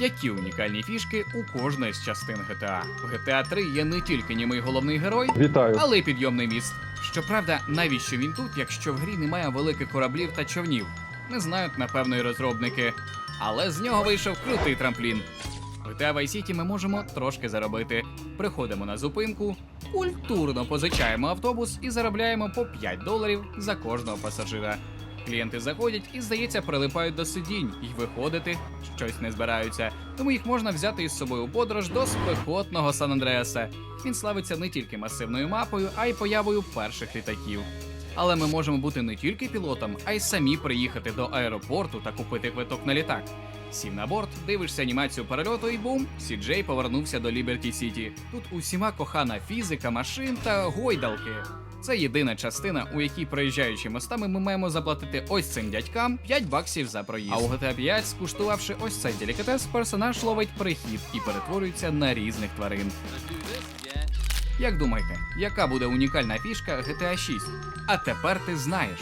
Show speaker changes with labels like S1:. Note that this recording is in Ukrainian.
S1: Які унікальні фішки у кожної з частин GTA? В GTA 3 є не тільки німий головний герой,
S2: Вітаю.
S1: але й підйомний міст. Щоправда, навіщо він тут, якщо в грі немає великих кораблів та човнів? Не знають, напевно, і розробники. Але з нього вийшов крутий трамплін. В GTA Vice City ми можемо трошки заробити. Приходимо на зупинку, культурно позичаємо автобус і заробляємо по 5 доларів за кожного пасажира. Клієнти заходять і, здається, прилипають до сидінь, і виходити щось не збираються. Тому їх можна взяти із собою у подорож до спекотного Сан Андреаса. Він славиться не тільки масивною мапою, а й появою перших літаків. Але ми можемо бути не тільки пілотом, а й самі приїхати до аеропорту та купити квиток на літак. Сів на борт, дивишся анімацію перельоту і бум, Сіджей повернувся до Ліберті Сіті. Тут усіма кохана фізика, машин та гойдалки. Це єдина частина, у якій проїжджаючи мостами, ми маємо заплатити ось цим дядькам 5 баксів за проїзд. А у GTA 5, скуштувавши ось цей делікатес, персонаж ловить прихід і перетворюється на різних тварин. Як думаєте, яка буде унікальна фішка GTA 6? А тепер ти знаєш.